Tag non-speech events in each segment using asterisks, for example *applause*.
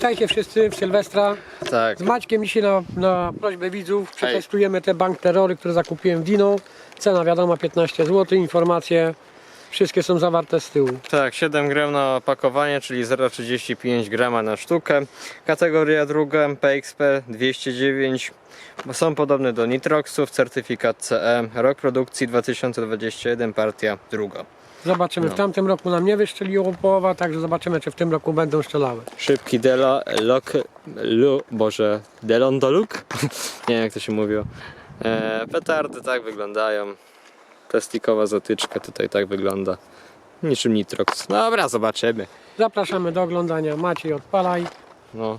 Witajcie wszyscy w Sylwestra. Tak. Z Maćkiem dzisiaj na, na prośbę widzów przetestujemy te bank terrory, które zakupiłem w Dino. Cena wiadoma 15 zł. Informacje wszystkie są zawarte z tyłu. Tak, 7 gram na opakowanie, czyli 0,35 grama na sztukę. Kategoria druga PXP 209. Są podobne do Nitroxów, certyfikat CE, rok produkcji 2021, partia druga. Zobaczymy. No. W tamtym roku nam nie wystrzeliło połowa, także zobaczymy, czy w tym roku będą strzelały. Szybki Dela, Lok, Lu, Boże, Delon do Luk? *laughs* Nie wiem jak to się mówiło. E, petardy tak wyglądają. Plastikowa zatyczka tutaj tak wygląda. Niczym Nitrox. Dobra, zobaczymy. Zapraszamy do oglądania. Maciej, odpalaj. No,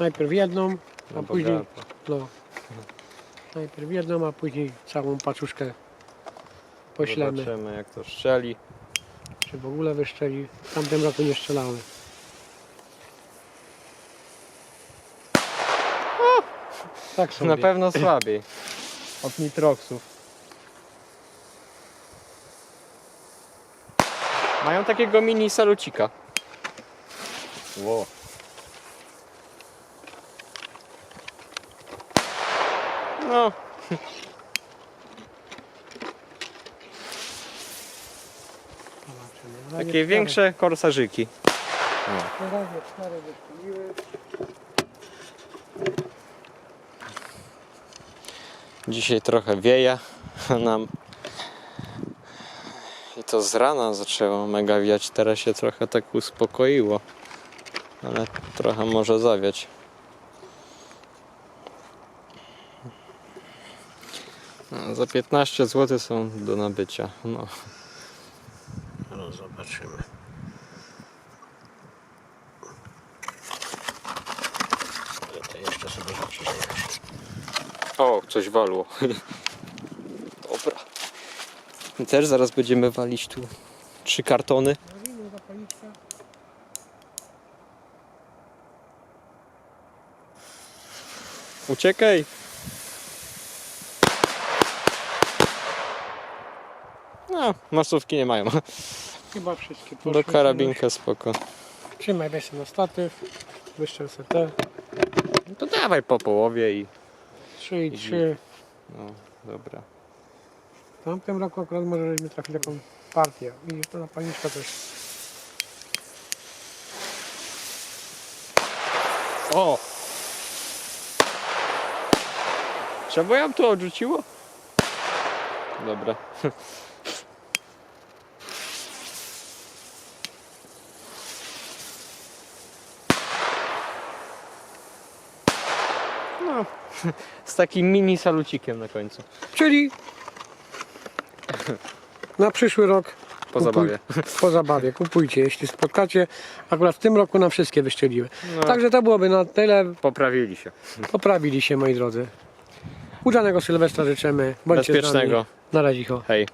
Najpierw jedną, a no później... bogato. No. Najpierw jedną, a później całą paczuszkę poślemy. Zobaczymy jak to strzeli. Czy w ogóle wystrzeli. W tamtym roku nie strzelały. Tak sobie. Na pewno słabiej. Od Nitroxów. Mają takiego mini salucika. Wow. No, Zobaczymy. Na razie takie cztery- większe korsarzyki. Dzisiaj trochę wieje nam. I to z rana zaczęło mega wiać. Teraz się trochę tak uspokoiło. Ale trochę może zawiać. No, za 15 zł są do nabycia. No. No zobaczymy. To jeszcze sobie zaciszę. O, coś walło. *laughs* Dobra. Też zaraz będziemy walić tu trzy kartony. Uciekaj! No, masówki nie mają. Chyba wszystkie poszły. Do karabinka spoko. Trzymaj, sobie na statyw. Wyszczel sobie te. No to dawaj po połowie i... 3 i 3. No, dobra. W tamtym roku akurat może żeśmy trafili taką partię. Widzisz, to zapalniczka też. O! Czemu ją tu odrzuciło? Dobra. *laughs* No, z takim mini salucikiem na końcu. Czyli na przyszły rok Po zabawie. po zabawie kupujcie, jeśli spotkacie. Akurat w tym roku nam wszystkie wyszczeliły. No, Także to byłoby na tyle. poprawili się. Poprawili się moi drodzy. Udanego Sylwestra życzymy. Bądźcie. Bezpiecznego. Na razie. Hej.